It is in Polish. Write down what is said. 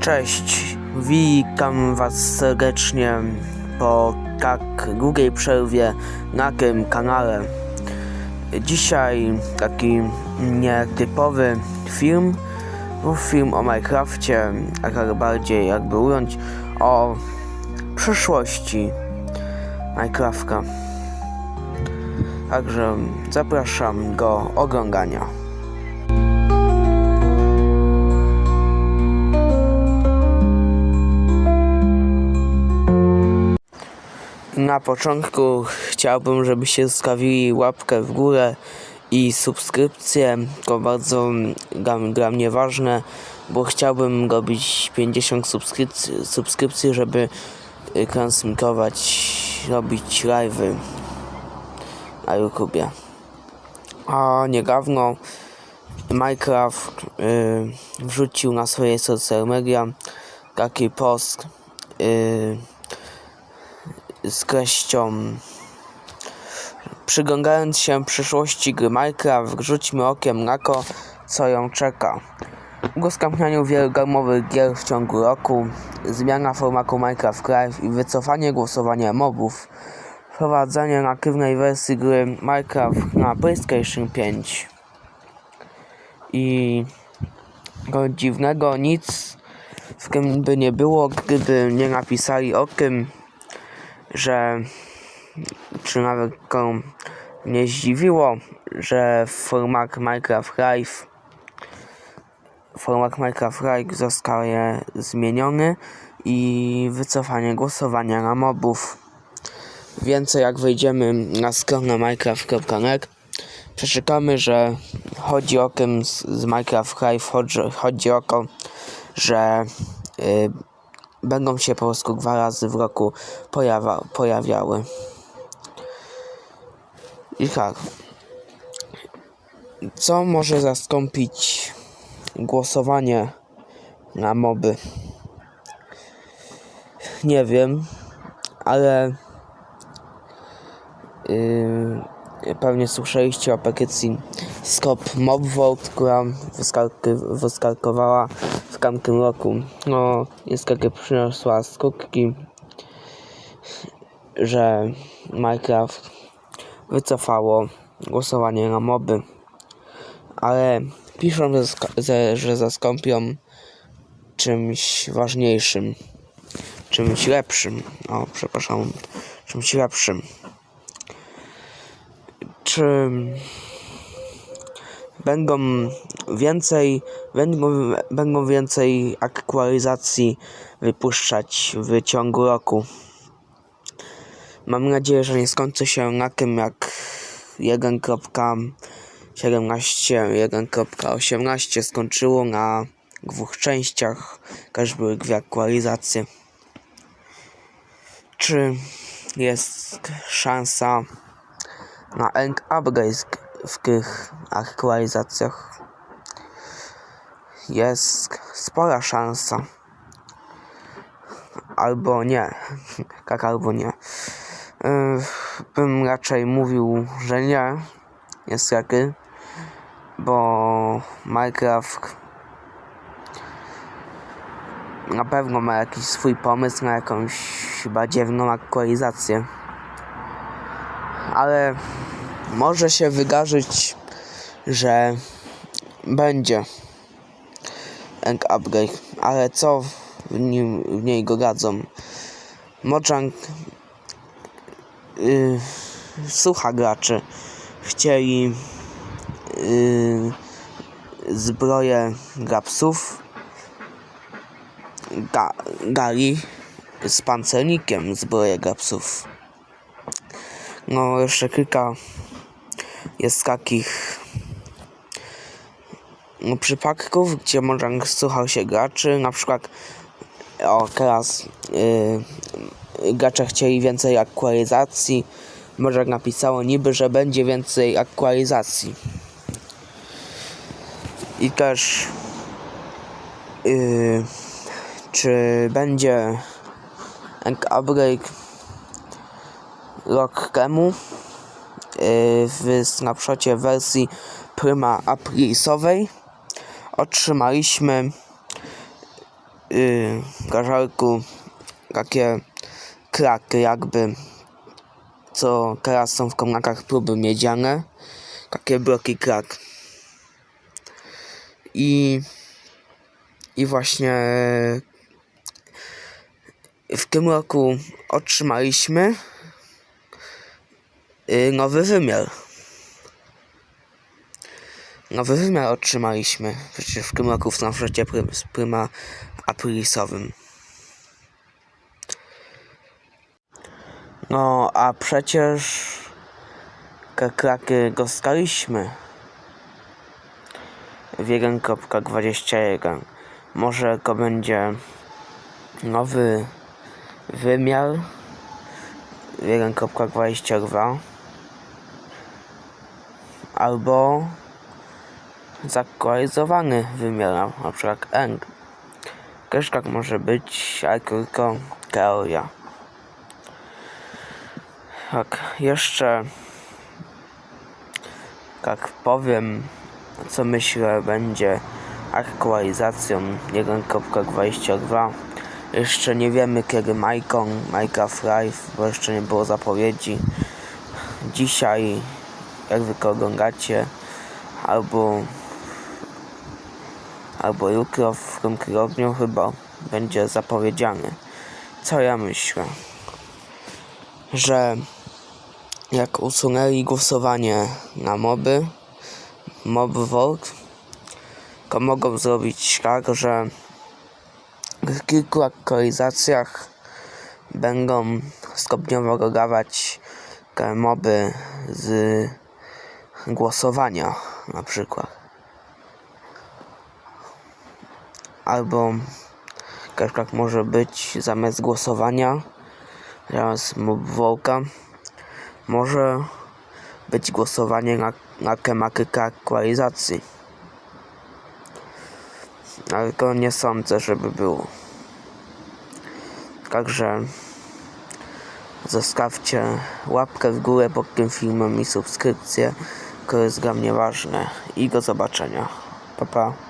Cześć, witam Was serdecznie po tak długiej przerwie na tym kanale. Dzisiaj taki nietypowy film, no film o Minecrafcie, a tak bardziej jakby ująć o przyszłości Minecrafta. Także zapraszam do oglądania. Na początku chciałbym, żebyście zostawili łapkę w górę i subskrypcję. To bardzo dla, dla mnie ważne, bo chciałbym robić 50 subskrypcji, subskrypcji żeby y, transmitować, robić live'y na YouTubie. A niedawno Minecraft y, wrzucił na swoje social media taki post y, z treścią Przyglądając się przyszłości gry Minecraft, rzućmy okiem na to, co ją czeka. Udostępnianiu wielu darmowych gier w ciągu roku, zmiana formatu Minecraft Live i wycofanie głosowania mobów, wprowadzenie natywnej wersji gry Minecraft na PlayStation 5. I go dziwnego nic w tym by nie było, gdyby nie napisali o tym, że czy nawet go mnie zdziwiło, że format Minecraft Live format Minecraft Live zostaje zmieniony i wycofanie głosowania na mobów. Więcej jak wejdziemy na stronę minecraft.net przeczytamy, że chodzi o tym z, z Minecraft Live, chodzi, chodzi o to, że y, będą się po prostu dwa razy w roku pojawia, pojawiały. I tak. Co może zastąpić głosowanie na moby? Nie wiem, ale yy, pewnie słyszeliście o petycji Stop Mob Vote, która wyskalky, wyskalkowała w tamtym roku. No, niestety przyniosła skutki, że Minecraft wycofało głosowanie na moby, ale piszą, że, sk- że, zastąpią czymś ważniejszym, czymś lepszym. O, przepraszam, czymś lepszym. Czy będą więcej, będą, będą więcej aktualizacji wypuszczać w ciągu roku? Mam nadzieję, że nie skończy się na tym jak 1.17, 1.18 skończyło na dwóch częściach, też były dwie aktualizacje. Czy jest szansa na upgrade w tych aktualizacjach? Jest spora szansa. Albo nie. Tak albo nie. Yy, bym raczej mówił, że nie. Niestety. Bo Minecraft na pewno ma jakiś swój pomysł na jakąś chyba dziwną aktualizację. Ale może się wydarzyć, że będzie End Upgrade, ale co w, nim, w niej go dadzą? Mojang yy, słucha graczy. Chcieli yy, zbroję dla psów ga, gali z pancernikiem zbroję dla psów. No jeszcze kilka jest takich przypadków, gdzie Mojang słuchał się graczy, na przykład o teraz yy, chcieli więcej aktualizacji. Mojang napisało niby, że będzie więcej aktualizacji. I też yy, czy będzie Upgrade rok temu yy, w snapshocie wersji Prima Aprilisowej otrzymaliśmy yy, garzalku takie kraki jakby, co teraz są w komnatkach próby miedziane, takie bloki krak. I, i właśnie w tym roku otrzymaliśmy y, nowy wymiar. Nowy wymiar otrzymaliśmy przecież w tym roku w namszecie prym, Aprilisowym. No, a przecież te kraki dostaliśmy w 1.21. Może to będzie nowy wymiar w 1.22 albo zaktualizowany wymiar, ENG. Też tak może być, tylko teoria. Tak, jeszcze tak powiem, co myślę będzie aktualizacją 1.22. Jeszcze nie wiemy kiedy Majkon, Minecraft Live, bo jeszcze nie było zapowiedzi. Dzisiaj, jak wy oglądacie, albo albo jutro w tym tygodniu chyba będzie zapowiedziany. Co ja myślę? Że jak usunęli głosowanie na moby, mob vote, to mogą zrobić tak, że w kilku aktualizacjach będą stopniowo dodawać te moby z głosowania na przykład. Albo tak może być zamiast głosowania, zamiast vote'a, może być głosowanie na, na tematykę aktualizacji. Ale to nie sądzę, żeby było. Także zostawcie łapkę w górę pod tym filmem i subskrypcję, to jest dla mnie ważne. I do zobaczenia. Pa, pa.